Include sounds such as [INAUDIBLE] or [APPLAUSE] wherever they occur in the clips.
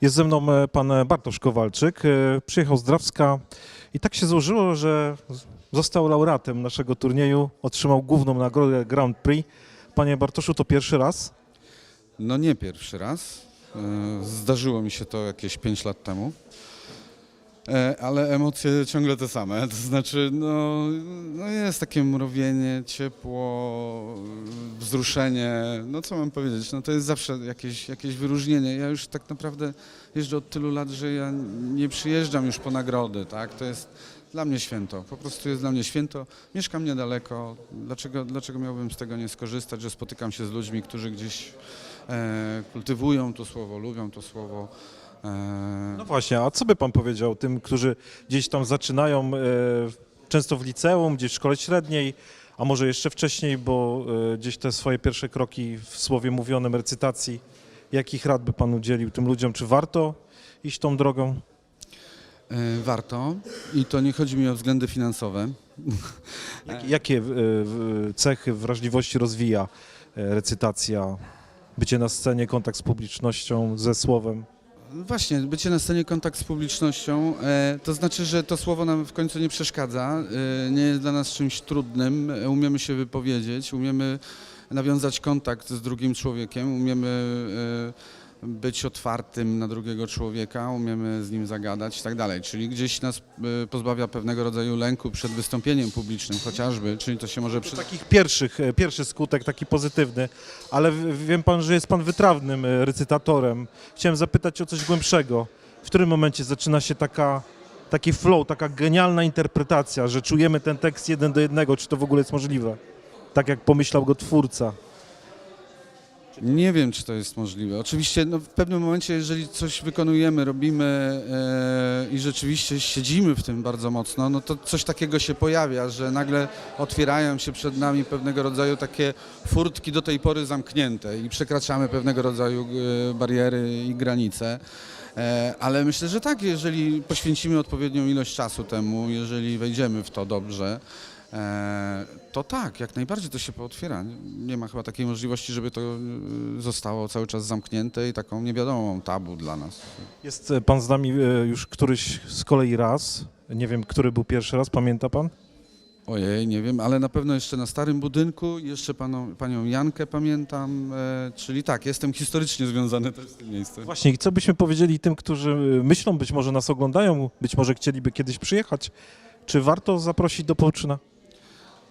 Jest ze mną e, pan Bartosz Kowalczyk. E, Przyjechał z Drawska i tak się złożyło, że został laureatem naszego turnieju. Otrzymał główną nagrodę Grand Prix. Panie Bartoszu, to pierwszy raz. No nie pierwszy raz. E, Zdarzyło mi się to jakieś 5 lat temu. E, Ale emocje ciągle te same. To znaczy, no, no jest takie mrowienie, ciepło, wzruszenie. No co mam powiedzieć? No to jest zawsze jakieś, jakieś wyróżnienie. Ja już tak naprawdę jeżdżę od tylu lat, że ja nie przyjeżdżam już po nagrody, tak? To jest dla mnie święto. Po prostu jest dla mnie święto. Mieszkam niedaleko. Dlaczego, dlaczego miałbym z tego nie skorzystać, że spotykam się z ludźmi, którzy gdzieś e, kultywują to słowo, lubią to słowo. No właśnie, a co by pan powiedział tym, którzy gdzieś tam zaczynają, e, często w liceum, gdzieś w szkole średniej, a może jeszcze wcześniej, bo e, gdzieś te swoje pierwsze kroki w słowie mówionym, recytacji, jakich rad by pan udzielił tym ludziom? Czy warto iść tą drogą? e, warto i to nie chodzi mi o względy finansowe. Jak, [LAUGHS] jakie cechy wrażliwości rozwija recytacja, bycie na scenie, kontakt z publicznością, ze słowem? Właśnie, bycie na scenie, kontakt z publicznością, e, to znaczy, że to słowo nam w końcu nie przeszkadza, e, nie jest dla nas czymś trudnym, e, umiemy się wypowiedzieć, umiemy nawiązać kontakt z drugim człowiekiem, umiemy e, być otwartym na drugiego człowieka, umiemy z nim zagadać i tak dalej. Czyli gdzieś nas e, pozbawia pewnego rodzaju lęku przed wystąpieniem publicznym chociażby, czyli to się może przy... takich pierwszych, e, pierwszy skutek taki pozytywny, ale wiem pan, że jest pan wytrawnym e, recytatorem. Chciałem zapytać o coś głębszego. W którym momencie zaczyna się taka, taki flow, taka genialna interpretacja, że czujemy ten tekst jeden do jednego, czy to w ogóle jest możliwe? Tak jak pomyślał go twórca. Nie wiem, czy to jest możliwe. Oczywiście no, w pewnym momencie, jeżeli coś wykonujemy, robimy e, i rzeczywiście siedzimy w tym bardzo mocno, no to coś takiego się pojawia, że nagle otwierają się przed nami pewnego rodzaju takie furtki do tej pory zamknięte i przekraczamy pewnego rodzaju e, bariery i granice. E, ale myślę, że tak, jeżeli poświęcimy odpowiednią ilość czasu temu, jeżeli wejdziemy w to dobrze, to tak, jak najbardziej to się pootwiera. Nie ma chyba takiej możliwości, żeby to e, zostało cały czas zamknięte i taką niewiadomą tabu dla nas. Jest e, pan z nami e, już któryś z kolei raz. Nie wiem, który był pierwszy raz, pamięta pan? Ojej, nie wiem, ale na pewno jeszcze na starym budynku, jeszcze paną, panią Jankę pamiętam, e, czyli tak, jestem historycznie związany też z tym miejscem. Właśnie, i co byśmy powiedzieli tym, którzy e, myślą, być może nas oglądają, być może chcieliby kiedyś przyjechać? Czy warto zaprosić do Połczyna?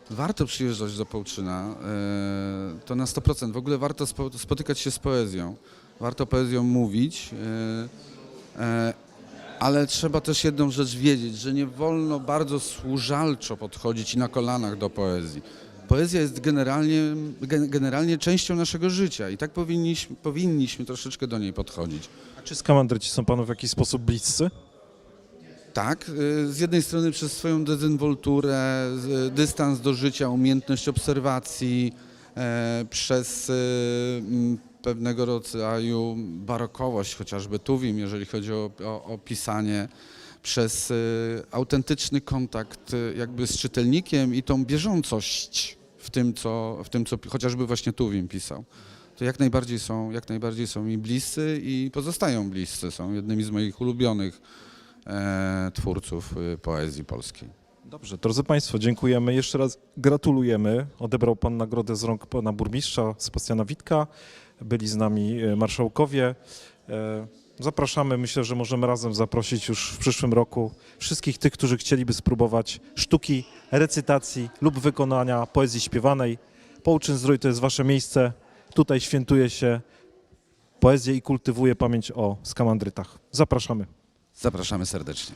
Warto przyjeżdżać do Połczyna, e, to na 100%. W ogóle warto spo, spotykać się z poezją, warto poezją mówić, e, e, ale trzeba też jedną rzecz wiedzieć, że nie wolno bardzo służalczo podchodzić i na kolanach do poezji. Poezja jest generalnie, gen- generalnie częścią naszego życia i tak powinniśmy, powinniśmy troszeczkę do niej podchodzić. A czy skamandryci są panu w jakiś sposób bliscy? Tak, y, z jednej strony przez swoją dezynwolturę, z- dystans do życia, umiejętność obserwacji, e, przez y, pewnego rodzaju barokowość, chociażby Tuwim, jeżeli chodzi o, o, o pisanie, przez y, autentyczny kontakt y, jakby z czytelnikiem i tą bieżącość w tym, co, w tym, co chociażby właśnie Tuwim pisał. To jak najbardziej są, jak najbardziej są mi bliscy i pozostają bliscy, są jednymi z moich ulubionych twórców y, poezji polskiej. Dobrze, drodzy Państwo, dziękujemy. Jeszcze raz gratulujemy. Odebrał Pan nagrodę z rąk Pana Burmistrza Sebastiana Witka. Byli z nami e, marszałkowie. E, Zapraszamy, myślę, że możemy razem zaprosić już w przyszłym roku wszystkich tych, którzy chcieliby spróbować sztuki, recytacji lub wykonania poezji śpiewanej. Połczyn Zdrój to jest Wasze miejsce. Tutaj świętuje się poezję i kultywuje pamięć o skamandrytach. Zapraszamy. Zapraszamy serdecznie.